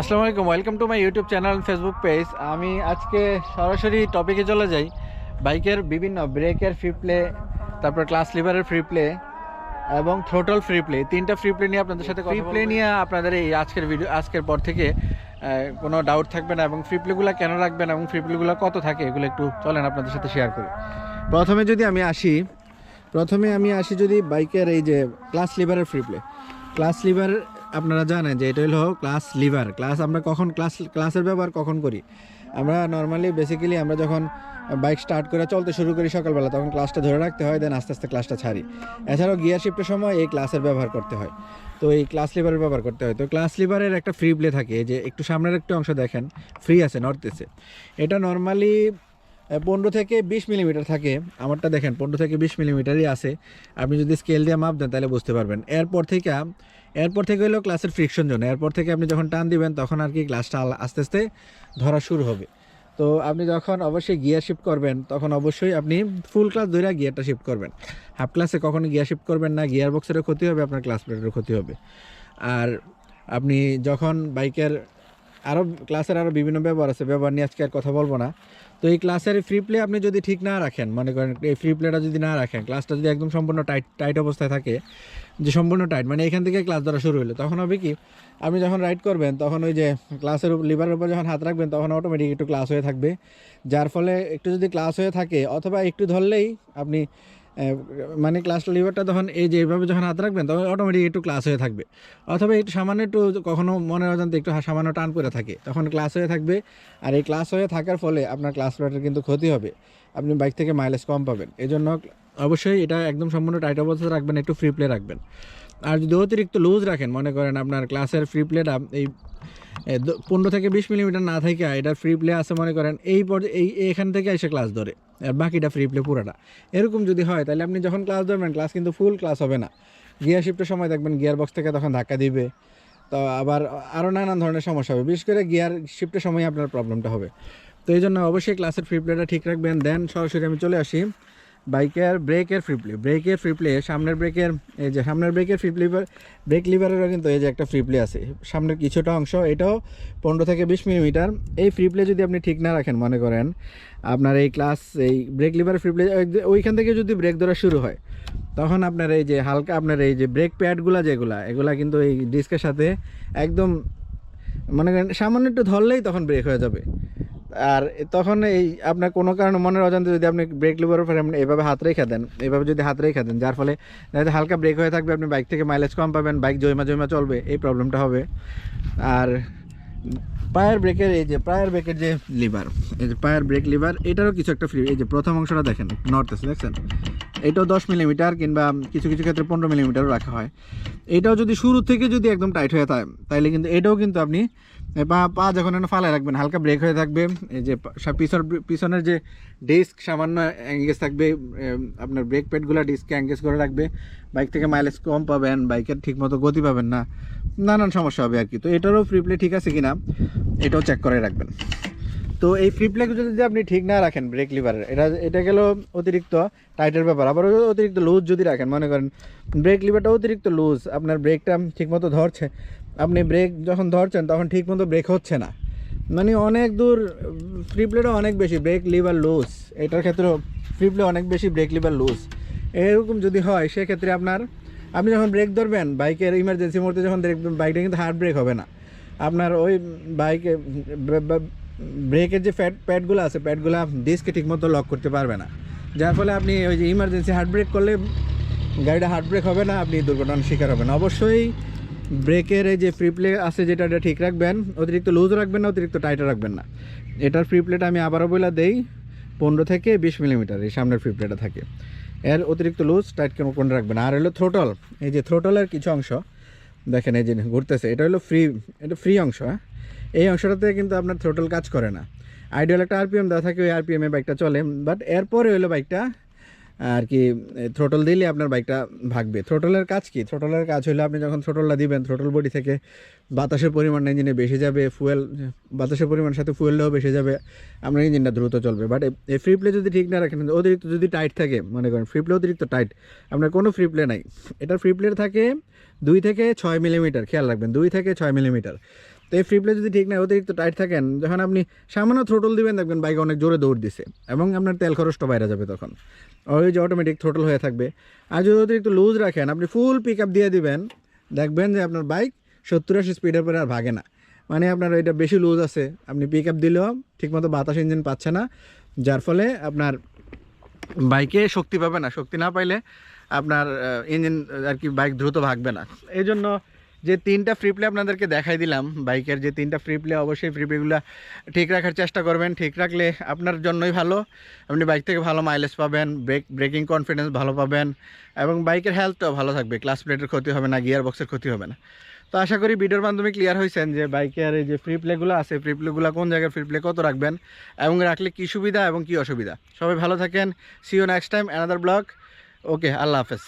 আসসালামু আলাইকুম welcome to my YouTube channel Facebook page আমি আজকে সরাসরি টপিকে চলে যাই। বাইকের বিভিন্ন ব্রেকের ফ্রি প্লে তারপর ক্লাস লিভারের ফ্রি প্লে এবং থ্রোটল ফ্রি প্লে তিনটা ফ্রি প্লে নিয়ে আপনাদের সাথে ফ্রি প্লে নিয়ে আপনাদের এই আজকের ভিডিও আজকের পর থেকে কোনো ডাউট থাকবে না এবং ফ্রি প্লেগুলো কেন রাখবেন এবং ফ্রি প্লেগুলো কত থাকে এগুলো একটু চলেন আপনাদের সাথে শেয়ার করি। প্রথমে যদি আমি আসি প্রথমে আমি আসি যদি বাইকের এই যে ক্লাস লিভারের ফ্রি প্লে ক্লাস লিভার আপনারা জানেন যে এটা হলো ক্লাস লিভার ক্লাস আমরা কখন ক্লাস ক্লাসের ব্যবহার কখন করি? আমরা নর্মালি বেসিক্যালি আমরা যখন বাইক স্টার্ট করে চলতে শুরু করি সকালবেলা, তখন ক্লাসটা ধরে রাখতে হয় দেন আস্তে আস্তে ক্লাসটা ছাড়ি। এছাড়াও গিয়ার শিফটের সময় এই ক্লাসের ব্যবহার করতে হয়। তো এই ক্লাস লিভারের ব্যবহার করতে হয়। তো ক্লাস লিভারের একটা ফ্রি প্লে থাকে, যে একটু সামনের একটু অংশ দেখেন ফ্রি আছে নর্থ ইস্টে এটা নর্মালি পনেরো থেকে বিশ মিলিমিটার থাকে। আমারটা দেখেন, পনেরো থেকে বিশ মিলিমিটারই আছে। আপনি যদি স্কেল দিয়ে মাপ দেন, তাহলে বুঝতে পারবেন। এরপর থেকে এরপর থেকে হলো ক্লাসের ফ্রিকশন জন্য এরপর থেকে আপনি যখন টান দিবেন, তখন আর কি ক্লাসটা আস্তে আস্তে ধরা শুরু হবে। তো আপনি যখন অবশ্যই গিয়ার শিফট করবেন, তখন অবশ্যই আপনি ফুল ক্লাস ধরে গিয়ারটা শিফট করবেন। হাফ ক্লাসে কখনো গিয়ার শিফট করবেন না গিয়ার বক্সেরও ক্ষতি হবে, আপনার ক্লাস প্লেটেরও ক্ষতি হবে। আর আপনি যখন বাইকের আরও ক্লাসের আরও বিভিন্ন ব্যবহার আছে, ব্যবহার নিয়ে আজকে আর কথা বলব না। তো এই ক্লাসের ফ্রি প্লে আপনি যদি ঠিক না রাখেন, মনে করেন এই ফ্রি প্লেটা যদি না রাখেন ক্লাসটা যদি একদম সম্পূর্ণ টাইট টাইট অবস্থায় থাকে, যে সম্পূর্ণ টাইট মানে এখান থেকে ক্লাস ধরা শুরু হলো তখন হবে কি, আপনি যখন রাইড করবেন, তখন ওই যে ক্লাসের লিভারের উপর যখন হাত রাখবেন, তখন অটোমেটিক একটু ক্লাস হয়ে থাকবে। যার ফলে একটু যদি ক্লাস হয়ে থাকে, অথবা একটু ধরলেই আপনি মানে ক্লাসটা লিভারটা তখন এই যে এইভাবে যখন হাত রাখবেন, তখন অটোমেটিক একটু ক্লাস হয়ে থাকবে। অথবা একটু সামান্য একটু কখনও মনে অজান্তে একটু সামান্য টান করে থাকে। তখন ক্লাস হয়ে থাকবে। আর এই ক্লাস হয়ে থাকার ফলে আপনার ক্লাস লিভারটার কিন্তু ক্ষতি হবে। আপনি বাইক থেকে মাইলেজ কম পাবেন। এই জন্য অবশ্যই এটা একদম সম্পূর্ণ টাইট অবস্থায় রাখবেন, একটু ফ্রি প্লে রাখবেন। আর যদি অতিরিক্ত লুজ রাখেন, মনে করেন আপনার ক্লাসের ফ্রি প্লেটা এই পনেরো থেকে বিশ মিলিমিটার না থেকে এটার ফ্রি প্লে আছে, মনে করেন এই এই, এখান থেকে এসে ক্লাস ধরে, আর বাকিটা ফ্রি প্লে পুরোটা। এরকম যদি হয়, তাহলে আপনি যখন ক্লাস ধরবেন ক্লাস কিন্তু ফুল ক্লাস হবে না। গিয়ার শিফটের সময় দেখবেন গিয়ার বক্স থেকে তখন ধাক্কা দিবে, তো আবার আরও নানান ধরনের সমস্যা হবে, বিশেষ করে গিয়ার শিফটের সময় আপনার প্রবলেমটা হবে। তো এই জন্য অবশ্যই ক্লাসের ফ্রি প্লেটা ঠিক রাখবেন। দেন সরাসরি আমি চলে আসি। বাইকের ব্রেকের ফ্রি প্লে, ব্রেকের ফ্রি প্লে, সামনের ব্রেকের, এই যে সামনের ব্রেকের ফ্রি লিভার ব্রেক লিভারেরও কিন্তু এই যে একটা ফ্রি প্লে আছে। সামনের কিছুটা অংশ, এটাও পনেরো থেকে বিশ মিলিমিটার। এই ফ্রি প্লে যদি আপনি ঠিক না রাখেন, মনে করেন আপনার এই ক্লাস, এই ব্রেক লিভারের ফ্রি প্লে ওইখান থেকে যদি ব্রেক ধরা শুরু হয়, তখন আপনার এই যে হালকা আপনার এই যে ব্রেক প্যাডগুলো যেগুলা, এগুলা কিন্তু এই ডিস্কের সাথে একদম, মনে করেন সামান্য একটু ধরলেই তখন ব্রেক হয়ে যাবে। আর তখন এই আপনার কোনো কারণে মনের অজান্তে যদি আপনি ব্রেক লিভারের ফলে আপনি এভাবে হাত রেখে দেন, এভাবে যদি হাত রেখে দেন, যার ফলে হালকা ব্রেক হয়ে থাকবে, আপনি বাইক থেকে মাইলেজ কম পাবেন বাইক জমা জয়মা চলবে, এই প্রবলেমটা হবে। আর পায়ের ব্রেকের, এই যে পায়ের ব্রেকের যে লিভার, এই যে পায়ের ব্রেক লিভার, এটারও কিছু একটা ফ্রি এই যে প্রথম অংশটা দেখেন নর্থ এসে দেখছেন? এটাও দশ মিলিমিটার কিংবা কিছু কিছু ক্ষেত্রে পনেরো মিলিমিটারও রাখা হয়। এটাও যদি শুরু থেকে যদি একদম টাইট হয়ে থাকে তাহলে কিন্তু এটাও কিন্তু আপনি পা পা যখন এনে ফালায় রাখবেন, হালকা ব্রেক হয়ে থাকবে, এই যে পিছন, পিছনের যে ডিস্ক সামান্য অ্যাঙ্গেজ থাকবে আপনার ব্রেক প্যাডগুলো ডিস্কে অ্যাঙ্গেজ করে রাখবে বাইক থেকে মাইলেজ কম পাবেন বাইকের ঠিকমতো গতি পাবেন না। নানান সমস্যা হবে আর কি। তো এটারও ফ্রি প্লে ঠিক আছে কিনা, এটাও চেক করে রাখবেন। তো এই ফ্রি প্লেগুলো যদি আপনি ঠিক না রাখেন ব্রেক লিভারের এটা এটা গেল অতিরিক্ত টাইটের ব্যাপার। আবার অতিরিক্ত লুজ যদি রাখেন, মনে করেন ব্রেক লিভারটা অতিরিক্ত লুজ আপনার ব্রেকটা ঠিকমতো ধরছে, আপনি ব্রেক যখন ধরছেন তখন ঠিকমতো ব্রেক হচ্ছে না। মানে অনেক দূর ফ্রি প্লেটও অনেক বেশি ব্রেক লিভার লুজ এটার ক্ষেত্রেও ফ্রি প্লে অনেক বেশি ব্রেক লিভার লুজ এরকম যদি হয়, সেক্ষেত্রে আপনার আপনি যখন ব্রেক ধরবেন বাইকের ইমার্জেন্সি মুহূর্তে যখন দেখবেন বাইকটা কিন্তু হার্ড ব্রেক হবে না। আপনার ওই বাইকে ব্রেকের যে প্যাড প্যাডগুলো আছে প্যাডগুলো ডিস্কে ঠিকমতো লক করতে পারবে না। যার ফলে আপনি ওই যে ইমার্জেন্সি হার্ড ব্রেক করলে গাড়িটা হার্ড ব্রেক হবে না, আপনি দুর্ঘটনার শিকার হবেন। অবশ্যই ব্রেকের এই যে ফ্রি প্লে আছে, যেটা এটা ঠিক রাখবেন, অতিরিক্ত লুজ রাখবেন না, অতিরিক্ত টাইটও রাখবেন না। এটার ফ্রি প্লেটা আমি আবারও বলে দেই, পনেরো থেকে বিশ মিলিমিটার এই সামনের ফ্রি প্লেটা থাকে। অতিরিক্ত লুজ টাইট কোন রাখবেন। আর হলো থ্রোটল এই যে থ্রোটলের কিছু অংশ, দেখেন এই যে ঘুরতেছে, এটা হলো ফ্রি এটা ফ্রি অংশ হ্যাঁ এই অংশটাতে কিন্তু আপনার থ্রোটল কাজ করে না আইডিয়াল একটা আরপিএম দেওয়া থাকে, ওই আরপিএমে বাইকটা চলে বাট এরপরে হলো বাইকটা আর কি থ্রোটল দিলে আপনার বাইকটা ভাগবে। থ্রোটলের কাজ কি? থ্রোটলের কাজ হলো আপনি যখন থ্রোটলটা দিবেন থ্রোটল বডি থেকে বাতাসের পরিমাণ ইঞ্জিনে বেশি যাবে ফুয়েল বাতাসের পরিমাণ সাথে ফুয়েলটাও বেশি যাবে, আপনার ইঞ্জিনটা দ্রুত চলবে। বাট এই ফ্রি প্লে যদি ঠিক না রাখেন অতিরিক্ত যদি টাইট থাকে, মনে করেন ফ্রি প্লে অতিরিক্ত টাইট আপনার কোনো ফ্রি প্লে নাই। এটার ফ্রি প্লে থাকে দুই থেকে ছয় মিলিমিটার খেয়াল রাখবেন, দুই থেকে ছয় মিলিমিটার তো এই ফ্রি প্লে যদি ঠিক না অতিরিক্ত টাইট থাকেন, যখন আপনি সামান্য থ্রোটল দিবেন, দেখবেন বাইক অনেক জোরে দৌড় দিছে এবং আপনার তেল খরচটা বাইরে যাবে তখন। ওই যে অটোমেটিক থ্রোটল হয়ে থাকবে। আর যদি অতিরিক্ত লুজ রাখেন, আপনি ফুল পিক দিয়ে দিবেন, দেখবেন যে আপনার বাইক সত্তর আশি স্পিডের পরে আর ভাগে না। মানে আপনার এটা বেশি লুজ আছে। আপনি পিক আপ দিলেও ঠিকমতো বাতাস ইঞ্জিন পাচ্ছে না, যার ফলে আপনার বাইকে শক্তি পাবে না। শক্তি না পাইলে আপনার ইঞ্জিন আর কি বাইক দ্রুত ভাগবে না। এই জন্য যে তিনটা ফ্রি প্লে আপনাদেরকে দেখাই দিলাম। বাইকের যে তিনটা ফ্রি প্লে অবশ্যই ফ্রি প্লেগুলো ঠিক রাখার চেষ্টা করবেন। ঠিক রাখলে আপনার জন্যই ভালো। আপনি বাইক থেকে ভালো মাইলেজ পাবেন ব্রেক ব্রেকিং কনফিডেন্স ভালো পাবেন এবং বাইকের হেলথটাও ভালো থাকবে। ক্লাস প্লেটের ক্ষতি হবে না গিয়ার বক্সের ক্ষতি হবে না। তো আশা করি ভিডিওর মাধ্যমে ক্লিয়ার হয়েছেন যে বাইকের এই যে ফ্রি প্লেগুলো আছে ফ্রি প্লেগুলো কোন জায়গায় ফ্রি প্লে কত রাখবেন এবং রাখলে কী সুবিধা এবং কী অসুবিধা। সবাই ভালো থাকেন। See you next time another blog okay আল্লাহ হাফেজ।